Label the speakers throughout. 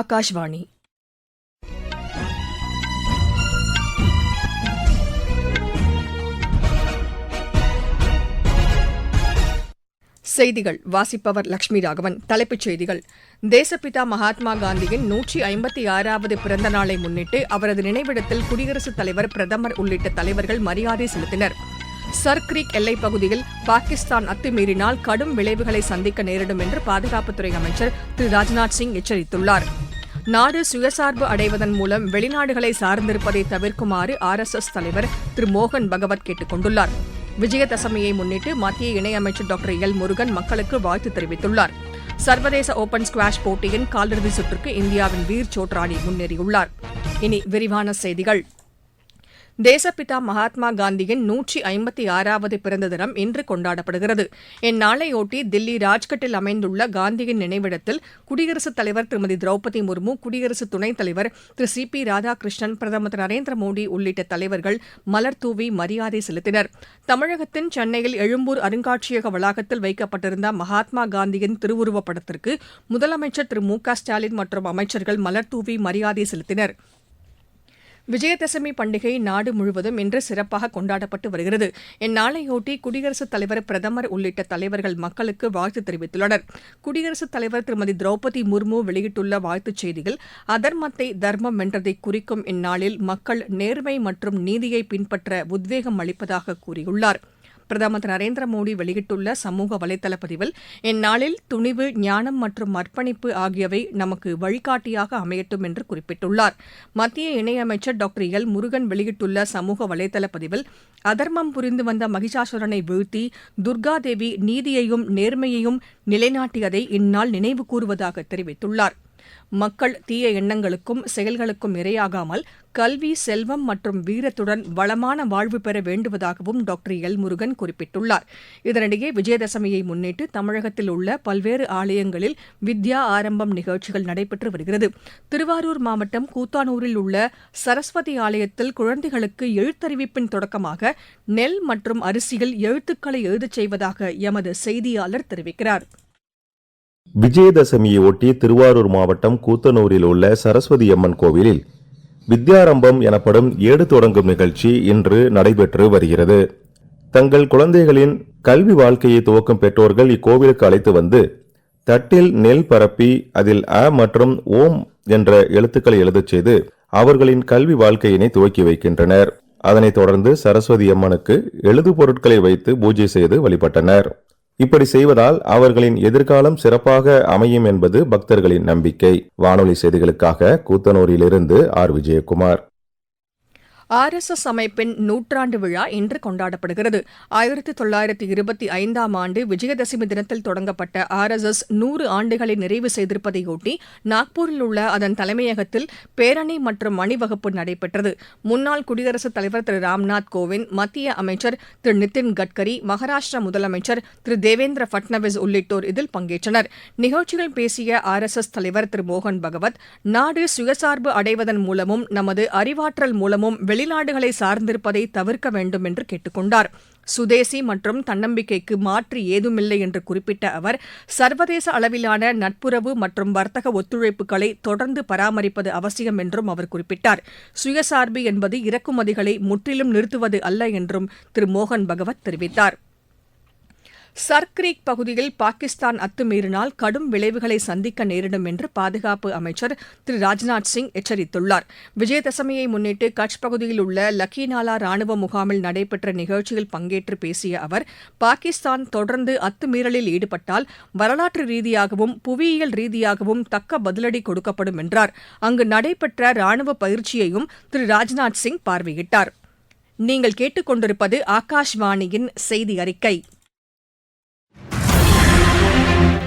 Speaker 1: ஆகாஷ்வாணி செய்திகள் வாசிப்பவர் லட்சுமி ராகவன் தலைப்புச் செய்திகள் தேசப்பிதா மகாத்மா காந்தியின் நூற்றி ஐம்பத்தி ஆறாவது பிறந்த நாளை முன்னிட்டு அவரது நினைவிடத்தில் குடியரசுத் தலைவர் பிரதமர் உள்ளிட்ட தலைவர்கள் மரியாதை செலுத்தினர் சர்க்ரீக் எல்லைப் பகுதியில் பாகிஸ்தான் அத்துமீறினால் கடும் விளைவுகளை சந்திக்க நேரிடும் என்று பாதுகாப்புத்துறை அமைச்சர் திரு ராஜ்நாத் சிங் எச்சரித்துள்ளார் நாடு சுயசார்பு அடைவதன் மூலம் வெளிநாடுகளை சார்ந்திருப்பதை தவிர்க்குமாறு ஆர் எஸ் எஸ் தலைவர் திரு மோகன் பகவத் கேட்டுக் கொண்டுள்ளார் விஜயதசமியை முன்னிட்டு மத்திய இணையமைச்சர் டாக்டர் எல் முருகன் மக்களுக்கு வாழ்த்து தெரிவித்துள்ளார் சர்வதேச ஓபன் ஸ்குவாஷ் போட்டியின் காலிறுதி சுற்றுக்கு இந்தியாவின் வீர் சோட்ராணி முன்னேறியுள்ளார் இனி விரிவான செய்திகள் தேசப்பிதா மகாத்மா காந்தியின் நூற்றி ஐம்பத்தி ஆறாவது பிறந்த தினம் இன்று கொண்டாடப்படுகிறது இந்நாளையொட்டி தில்லி ராஜ்கட்டில் அமைந்துள்ள காந்தியின் நினைவிடத்தில் குடியரசுத் தலைவர் திருமதி திரௌபதி முர்மு குடியரசு துணைத் தலைவர் திரு சி பி ராதாகிருஷ்ணன் பிரதமர் திரு நரேந்திர மோடி உள்ளிட்ட தலைவர்கள் மலர் தூவி மரியாதை செலுத்தினர் தமிழகத்தின் சென்னையில் எழும்பூர் அருங்காட்சியக வளாகத்தில் வைக்கப்பட்டிருந்த மகாத்மா காந்தியின் திருவுருவப்படத்திற்கு முதலமைச்சர் திரு மு க ஸ்டாலின் மற்றும் அமைச்சர்கள் மலர் தூவி மரியாதை செலுத்தினர் விஜயதசமி பண்டிகை நாடு முழுவதும் இன்று சிறப்பாக கொண்டாடப்பட்டு வருகிறது இந்நாளையொட்டி குடியரசுத் தலைவர் பிரதமர் உள்ளிட்ட தலைவர்கள் மக்களுக்கு வாழ்த்து தெரிவித்துள்ளனர் குடியரசுத் தலைவர் திருமதி திரௌபதி முர்மு வெளியிட்டுள்ள வாழ்த்துச் செய்தியில் அதர்மத்தை தர்மம் என்றதை குறிக்கும் இந்நாளில் மக்கள் நேர்மை மற்றும் நீதியை பின்பற்ற உத்வேகம் அளிப்பதாக கூறியுள்ளாா் பிரதமர் திரு நரேந்திர மோடி வெளியிட்டுள்ள சமூக வலைதள பதிவில் இந்நாளில் துணிவு ஞானம் மற்றும் அர்ப்பணிப்பு ஆகியவை நமக்கு வழிகாட்டியாக அமையட்டும் என்று குறிப்பிட்டுள்ளார் மத்திய இணையமைச்சர் டாக்டர் எல் முருகன் வெளியிட்டுள்ள சமூக வலைதள பதிவில் அதர்மம் புரிந்து வந்த மகிஷாசுரனை வீழ்த்தி துர்காதேவி நீதியையும் நேர்மையையும் நிலைநாட்டியதை இந்நாள் நினைவு கூறுவதாக தெரிவித்துள்ளாா் மக்கள் தீய எண்ணங்களுக்கும் செயல்களுக்கும் இரையாகாமல் கல்வி செல்வம் மற்றும் வீரத்துடன் வளமான வாழ்வு பெற வேண்டுவதாகவும் டாக்டர் எல் முருகன் குறிப்பிட்டுள்ளார் இதனிடையே விஜயதசமியை முன்னிட்டு தமிழகத்தில் உள்ள பல்வேறு ஆலயங்களில் வித்யா ஆரம்பம் நிகழ்ச்சிகள் நடைபெற்று வருகிறது திருவாரூர் மாவட்டம் கூத்தானூரில் உள்ள சரஸ்வதி ஆலயத்தில் குழந்தைகளுக்கு எழுத்தறிவிப்பின் தொடக்கமாக நெல் மற்றும் அரிசியில் எழுத்துக்களை எழுதச் செய்வதாக எமது செய்தியாளர் தெரிவிக்கிறாா்
Speaker 2: விஜயதசமியை ஒட்டி திருவாரூர் மாவட்டம் கூத்தனூரில் உள்ள சரஸ்வதி அம்மன் கோவிலில் வித்யாரம்பம் எனப்படும் ஏடு தொடங்கும் நிகழ்ச்சி இன்று நடைபெற்று வருகிறது தங்கள் குழந்தைகளின் கல்வி வாழ்க்கையை துவக்கும் பெற்றோர்கள் இக்கோவிலுக்கு அழைத்து வந்து தட்டில் நெல் பரப்பி அதில் அ மற்றும் ஓம் என்ற எழுத்துக்களை எழுதச் செய்து அவர்களின் கல்வி வாழ்க்கையினை துவக்கி வைக்கின்றனர் அதனைத் தொடர்ந்து சரஸ்வதி அம்மனுக்கு எழுது பொருட்களை வைத்து பூஜை செய்து வழிபட்டனர் இப்படி செய்வதால் அவர்களின் எதிர்காலம் சிறப்பாக அமையும் என்பது பக்தர்களின் நம்பிக்கை வானொலி செய்திகளுக்காக கூத்தனூரிலிருந்து R Vijayakumar
Speaker 1: R S S அமைப்பின் நூற்றாண்டு விழா இன்று கொண்டாடப்படுகிறது ஆயிரத்தி தொள்ளாயிரத்தி இருபத்தி ஐந்தாம் ஆண்டு விஜயதசமி தினத்தில் தொடங்கப்பட்ட ஆர் எஸ் எஸ் நூறு ஆண்டுகளை நிறைவு செய்திருப்பதையொட்டி நாக்பூரில் உள்ள அதன் தலைமையகத்தில் பேரணி மற்றும் அணிவகுப்பு நடைபெற்றது முன்னாள் குடியரசுத் தலைவர் திரு ராம்நாத் கோவிந்த் மத்திய அமைச்சர் திரு நிதின் கட்கரி மகாராஷ்டிரா முதலமைச்சர் திரு தேவேந்திர பட்னவிஸ் உள்ளிட்டோர் இதில் பங்கேற்றனர் நிகழ்ச்சியில் பேசிய ஆர் எஸ் எஸ் தலைவர் திரு மோகன் பகவத் நாடு சுயசார்பு அடைவதன் மூலமும் நமது அறிவாற்றல் மூலமும் வெளிநாடுகளை சார்ந்திருப்பதை தவிர்க்க வேண்டும் என்று கேட்டுக்கொண்டார் சுதேசி மற்றும் தன்னம்பிக்கைக்கு மாற்று ஏதுமில்லை என்று குறிப்பிட்ட அவர் சர்வதேச அளவிலான நட்புறவு மற்றும் வர்த்தக ஒத்துழைப்புகளை தொடர்ந்து பராமரிப்பது அவசியம் என்றும் அவர் குறிப்பிட்டார் சுயசார்பு என்பது இறக்குமதிகளை முற்றிலும் நிறுத்துவது அல்ல என்றும் திரு மோகன் பகவத் தெரிவித்தாா் சர்க்ரீக் பகுதியில் பாகிஸ்தான் அத்துமீறினால் கடும் விளைவுகளை சந்திக்க நேரிடும் என்று பாதுகாப்பு அமைச்சர் திரு ராஜ்நாத் சிங் எச்சரித்துள்ளார் விஜயதசமியை முன்னிட்டு கட்ச் பகுதியில் உள்ள லக்கினாலா ராணுவ முகாமில் நடைபெற்ற நிகழ்ச்சியில் பங்கேற்று பேசிய அவர் பாகிஸ்தான் தொடர்ந்து அத்துமீறலில் ஈடுபட்டால் வரலாற்று ரீதியாகவும் புவியியல் ரீதியாகவும் தக்க பதிலடி கொடுக்கப்படும் என்றார் அங்கு நடைபெற்ற ராணுவ பயிற்சியையும் திரு ராஜ்நாத் சிங் பார்வையிட்டார் நீங்கள் கேட்டுக்கொண்டிருப்பது ஆகாஷ்வாணியின் செய்தி அறிக்கை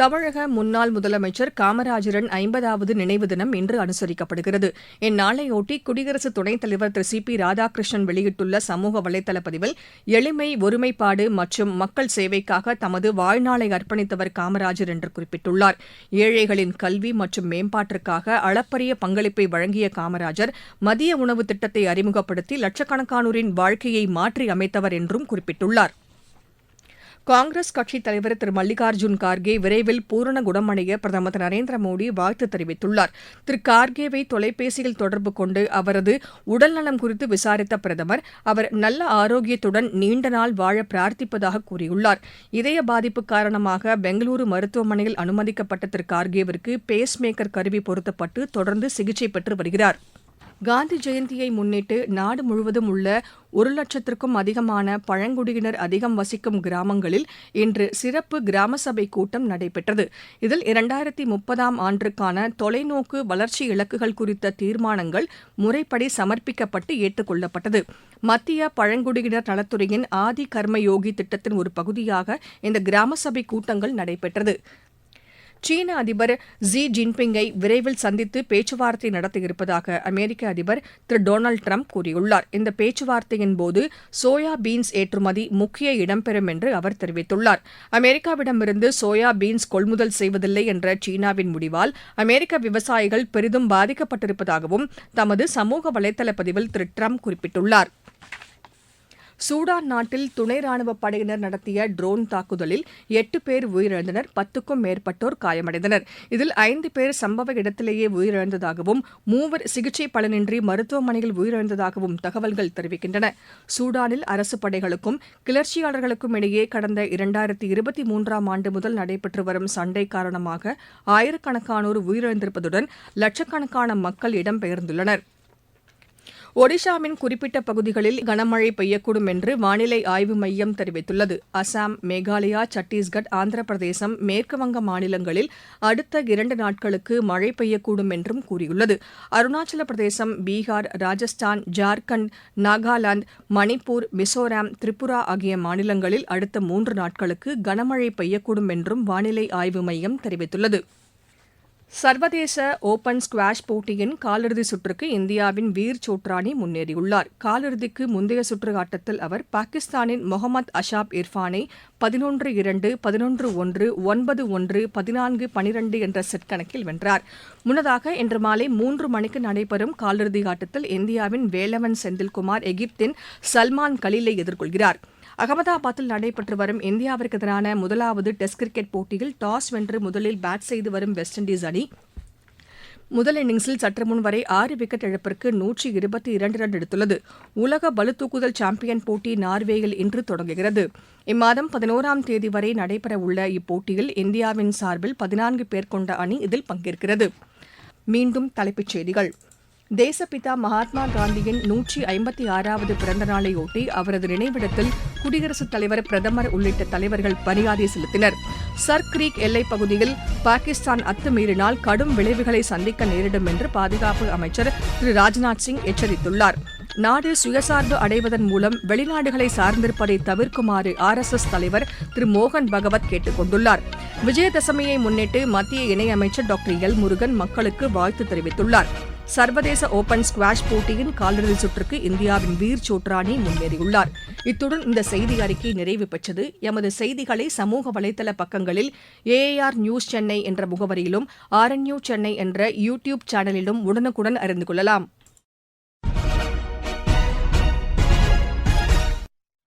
Speaker 1: தமிழக முன்னாள் முதலமைச்சர் காமராஜரின் ஐம்பதாவது நினைவு தினம் இன்று அனுசரிக்கப்படுகிறது இந்நாளையொட்டி குடியரசு துணைத் தலைவர் திரு சி பி ராதாகிருஷ்ணன் வெளியிட்டுள்ள சமூக வலைதள பதிவில் எளிமை ஒருமைப்பாடு மற்றும் மக்கள் சேவைக்காக தமது வாழ்நாளை அர்ப்பணித்தவர் காமராஜர் என்று குறிப்பிட்டுள்ளார் ஏழைகளின் கல்வி மற்றும் மேம்பாட்டிற்காக அளப்பரிய பங்களிப்பை வழங்கிய காமராஜர் மதிய உணவு திட்டத்தை அறிமுகப்படுத்தி லட்சக்கணக்கானோரின் வாழ்க்கையை மாற்றி அமைத்தவர் என்றும் குறிப்பிட்டுள்ளாா் காங்கிரஸ் கட்சித் தலைவர் திரு மல்லிகார்ஜூன் கார்கே விரைவில் பூரண குணமடைய பிரதமர் திரு நரேந்திர மோடி வாழ்த்து தெரிவித்துள்ளார் திரு கார்கேவை தொலைபேசியில் தொடர்பு கொண்டு அவரது உடல்நலம் குறித்து விசாரித்த பிரதமர் அவர் நல்ல ஆரோக்கியத்துடன் நீண்ட நாள் வாழ பிரார்த்திப்பதாக கூறியுள்ளார் இதய பாதிப்பு காரணமாக பெங்களூரு மருத்துவமனையில் அனுமதிக்கப்பட்ட திரு கார்கேவிற்கு பேஸ் மேக்கர் கருவி பொருத்தப்பட்டு தொடர்ந்து சிகிச்சை பெற்று வருகிறாா் காந்தி ஜெயந்தியை முன்னிட்டு நாடு முழுவதும் உள்ள ஒரு லட்சத்திற்கும் அதிகமான பழங்குடியினர் அதிகம் வசிக்கும் கிராமங்களில் இன்று சிறப்பு கிராம சபை கூட்டம் நடைபெற்றது இதில் இரண்டாயிரத்தி முப்பதாம் ஆண்டுக்கான தொலைநோக்கு வளர்ச்சி இலக்குகள் குறித்த தீர்மானங்கள் முறைப்படி சமர்ப்பிக்கப்பட்டு ஏற்றுக்கொள்ளப்பட்டது மத்திய பழங்குடியினர் நலத்துறையின் ஆதி கர்மயோகி திட்டத்தின் ஒரு பகுதியாக இந்த கிராம சபை கூட்டங்கள் நடைபெற்றது சீன அதிபர் ஜி ஜின்பிங்கை விரைவில் சந்தித்து பேச்சுவார்த்தை நடத்தியிருப்பதாக அமெரிக்க அதிபர் திரு டொனால்டு டிரம்ப் கூறியுள்ளார் இந்த பேச்சுவார்த்தையின்போது சோயா பீன்ஸ் ஏற்றுமதி முக்கிய இடம்பெறும் என்று அவர் தெரிவித்துள்ளார் அமெரிக்காவிடமிருந்து சோயா பீன்ஸ் கொள்முதல் செய்வதில்லை என்ற சீனாவின் முடிவால் அமெரிக்க விவசாயிகள் பெரிதும் பாதிக்கப்பட்டிருப்பதாகவும் தமது சமூக வலைதள பதிவில் திரு டிரம்ப் குறிப்பிட்டுள்ளாா் சூடான் நாட்டில் துணை ராணுவப் படையினர் நடத்திய ட்ரோன் தாக்குதலில் எட்டு பேர் உயிரிழந்தனர் பத்துக்கும் மேற்பட்டோர் காயமடைந்தனர் இதில் ஐந்து பேர் சம்பவ இடத்திலேயே உயிரிழந்ததாகவும் மூவர் சிகிச்சை பலனின்றி மருத்துவமனையில் உயிரிழந்ததாகவும் தகவல்கள் தெரிவிக்கின்றன சூடானில் அரசு படைகளுக்கும் கிளர்ச்சியாளர்களுக்கும் இடையே கடந்த இரண்டாயிரத்தி இருபத்தி மூன்றாம் ஆண்டு முதல் நடைபெற்று வரும் சண்டை காரணமாக ஆயிரக்கணக்கானோர் உயிரிழந்திருப்பதுடன் லட்சக்கணக்கான மக்கள் இடம்பெயர்ந்துள்ளனா் ஒடிஷாவின் குறிப்பிட்ட பகுதிகளில் கனமழை பெய்யக்கூடும் என்று வானிலை ஆய்வு மையம் தெரிவித்துள்ளது அசாம் மேகாலயா சத்தீஸ்கட் ஆந்திர பிரதேசம் மேற்குவங்க மாநிலங்களில் அடுத்த இரண்டு நாட்களுக்கு மழை பெய்யக்கூடும் என்றும் கூறியுள்ளது அருணாச்சல பிரதேசம் பீகார் ராஜஸ்தான் ஜார்க்கண்ட் நாகாலாந்து மணிப்பூர் மிசோராம் திரிபுரா ஆகிய மாநிலங்களில் அடுத்த மூன்று நாட்களுக்கு கனமழை பெய்யக்கூடும் என்றும் வானிலை ஆய்வு மையம் தெரிவித்துள்ளது சர்வதேச ஒபன் ஸ்குவாஷ் போட்டியின் காலிறுதி சுற்றுக்கு இந்தியாவின் வீர் சோட்ராணி முன்னேறியுள்ளார் காலிறுதிக்கு முந்தைய சுற்று ஆட்டத்தில் அவர் பாகிஸ்தானின் முகமது அஷாப் இர்ஃபானை பதினொன்று இரண்டு பதினொன்று ஒன்று ஒன்பது ஒன்று பதினான்கு பனிரெண்டு என்ற செட் கணக்கில் வென்றார் முன்னதாக இன்று மாலை மூன்று மணிக்கு நடைபெறும் காலிறுதி ஆட்டத்தில் இந்தியாவின் வேலவன் செந்தில்குமார் எகிப்தின் சல்மான் கலீலை எதிர்கொள்கிறாா் அகமதாபாத்தில் நடைபெற்று வரும் இந்தியாவிற்கு எதிரான முதலாவது டெஸ்ட் கிரிக்கெட் போட்டியில் டாஸ் வென்று முதலில் பேட் செய்து வரும் வெஸ்ட் இண்டீஸ் அணி முதல் இன்னிங்ஸில் சற்று முன் வரை ஆறு விக்கெட் இழப்பிற்கு நூற்றி இருபத்தி இரண்டு ரன் எடுத்துள்ளது உலக பளுதூக்குதல் சாம்பியன் போட்டி நார்வேயில் இன்று தொடங்குகிறது இம்மாதம் பதினோராம் தேதி வரை நடைபெறவுள்ள இப்போட்டியில் இந்தியாவின் சார்பில் பதினான்கு பேர் கொண்ட அணி இதில் பங்கேற்கிறது மீண்டும் தலைப்புச் செய்திகள் தேசப்பிதா மகாத்மா காந்தியின் நூற்றி ஐம்பத்தி ஆறாவது பிறந்த நாளையொட்டி அவரது நினைவிடத்தில் குடியரசுத் தலைவர் பிரதமர் உள்ளிட்ட தலைவர்கள் மரியாதை செலுத்தினர் சர்க் கிரீக் எல்லைப் பகுதியில் பாகிஸ்தான் அத்துமீறினால் கடும் விளைவுகளை சந்திக்க நேரிடும் என்று பாதுகாப்பு அமைச்சர் திரு ராஜ்நாத் சிங் எச்சரித்துள்ளார் நாடு சுயசார்பு அடைவதன் மூலம் வெளிநாடுகளை சார்ந்திருப்பதை தவிர்க்குமாறு ஆர் எஸ் எஸ் தலைவர் திரு மோகன் பகவத் கேட்டுக் கொண்டுள்ளார் விஜயதசமியை முன்னிட்டு மத்திய இணையமைச்சர் டாக்டர் எல் முருகன் மக்களுக்கு வாழ்த்து தெரிவித்துள்ளார் சர்வதேச ஓபன் ஸ்குவாஷ் போட்டியின் காலிறுதி சுற்றுக்கு இந்தியாவின் வீர் சோட்ராணி முன்னேறியுள்ளார் இத்துடன் இந்த செய்தி அறிக்கை நிறைவு பெற்றது எமது செய்திகளை சமூக வலைதள பக்கங்களில் ஏஏஆர் நியூஸ் சென்னை என்ற முகவரியிலும் ஆர்என்யூ சென்னை என்ற யூ டியூப் சேனலிலும் உடனுக்குடன் அறிந்து கொள்ளலாம்